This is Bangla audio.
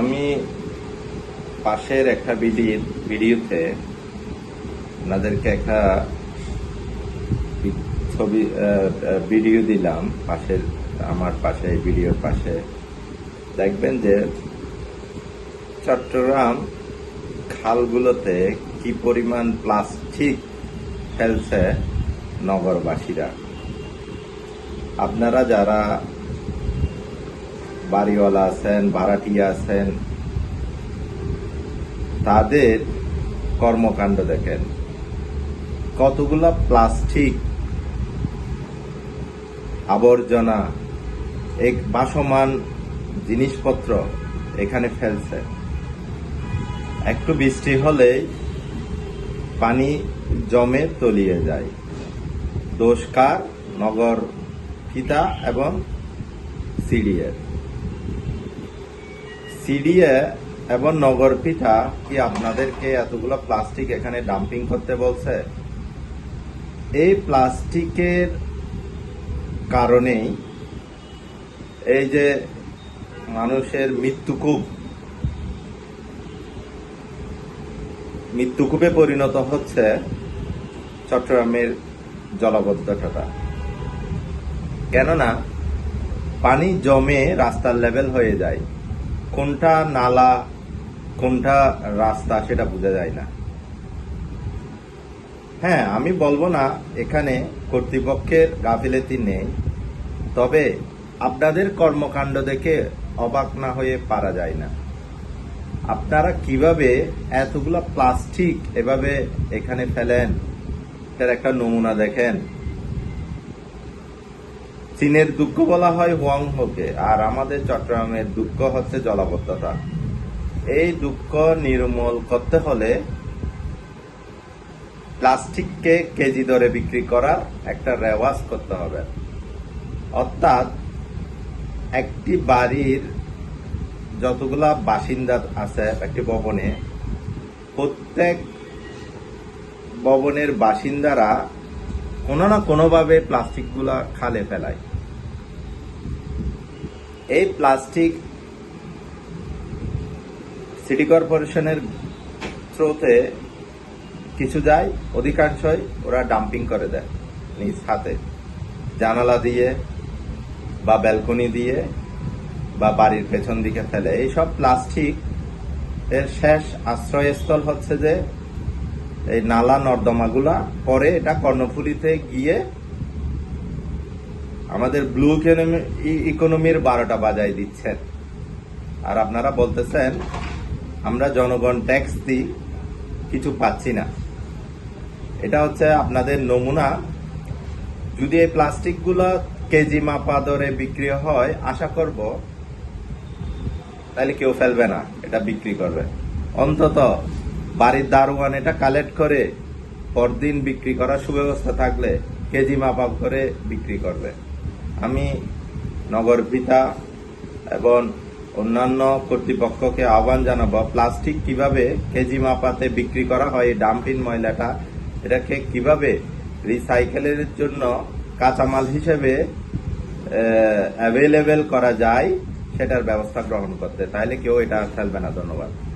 আমি পাশের একটা ভিডিও ভিডিওতে আপনাদেরকে একটা ছবি ভিডিও দিলাম পাশের, আমার পাশে ভিডিওর পাশে। দেখবেন যে চট্টগ্রাম খালগুলোতে কি পরিমাণ প্লাস্টিক ফেলছে নগরবাসীরা। আপনারা যারা বাড়িওয়ালা আছেন, ভাড়াটিয়া আছেন, তাদের কর্মকাণ্ড দেখেন। কতগুলা প্লাস্টিক আবর্জনা, এক বাসমান জিনিসপত্র এখানে ফেলছে। একটু বৃষ্টি হলেই পানি জমে তলিয়ে যায়। দোষকার নগর পিতা এবং সিডিএ সিডিএ এবং নগর পিতা কি আপনাদেরকে এতগুলো প্লাস্টিক এখানে ডাম্পিং করতে বলছে? এই প্লাস্টিকের কারণেই এই যে মানুষের মৃত্যুকূপ, মৃত্যুকূপে পরিণত হচ্ছে চট্টগ্রামের জলাবদ্ধতাটা। কেননা পানি জমে রাস্তার লেভেল হয়ে যায়। কোনটা নালা, কোনটা রাস্তা সেটা বোঝা যায় না। হ্যাঁ আমি বলব না, এখানে কর্তৃপক্ষের গাফিলতি নেই, তবে আপনাদের কর্মকাণ্ড দেখে অবাক না হয়ে পারা যায় না। আপনারা কীভাবে এতগুলো প্লাস্টিক এভাবে এখানে ফেলেন? এটার একটা নমুনা দেখেন। চীনের দুঃখ বলা হয় হোয়াং হোকে আর আমাদের চট্টগ্রামের দুঃখ হচ্ছে জলাবদ্ধতা। এই দুঃখ নির্মূল করতে হলে প্লাস্টিককে কেজি দরে বিক্রি করার একটা রেওয়াজ করতে হবে। অর্থাৎ একটি বাড়ির যতগুলা বাসিন্দা আছে একটি ভবনে, প্রত্যেক ভবনের বাসিন্দারা কোনো না কোনোভাবে প্লাস্টিকগুলা খালে ফেলায়। এই প্লাস্টিক সিটি কর্পোরেশনের থ্রোতে কিছু যায়, অধিকাংশই ওরা ডাম্পিং করে দেয় নিজ হাতে। জানালা দিয়ে বা ব্যালকনি দিয়ে বা বাড়ির পেছন দিকে ফেলে। এইসব প্লাস্টিক এর শেষ আশ্রয়স্থল হচ্ছে যে এই নালা নর্দমাগুলা পরে এটা কর্ণফুলিতে গিয়ে আমাদের ব্লু ইকোনমি ইকোনমির বারোটা বাজায় দিচ্ছেন। আর আপনারা বলতেছেন, আমরা জনগণ ট্যাক্স দিই, কিছু পাচ্ছি না। এটা হচ্ছে আপনাদের নমুনা। যদি এই প্লাস্টিকগুলো কেজি মাপা দরে বিক্রি হয়, আশা করব তাহলে কেউ ফেলবে না, এটা বিক্রি করবে। অন্তত বাড়ির দারোয়ান এটা কালেক্ট করে পরদিন বিক্রি করার সুব্যবস্থা থাকলে কেজি মাপা করে বিক্রি করবে। আমি নগর পিতা এবং অন্যান্য কর্তৃপক্ষকে আহ্বান জানাব, প্লাস্টিক কীভাবে কেজি মাপাতে বিক্রি করা হয়, এই ডাম্পিং ময়লাটা, এটাকে কীভাবে রিসাইকেলের জন্য কাঁচামাল হিসেবে অ্যাভেলেবেল করা যায়, সেটার ব্যবস্থা গ্রহণ করতে। তাহলে কেউ এটা ফেলবে না। ধন্যবাদ।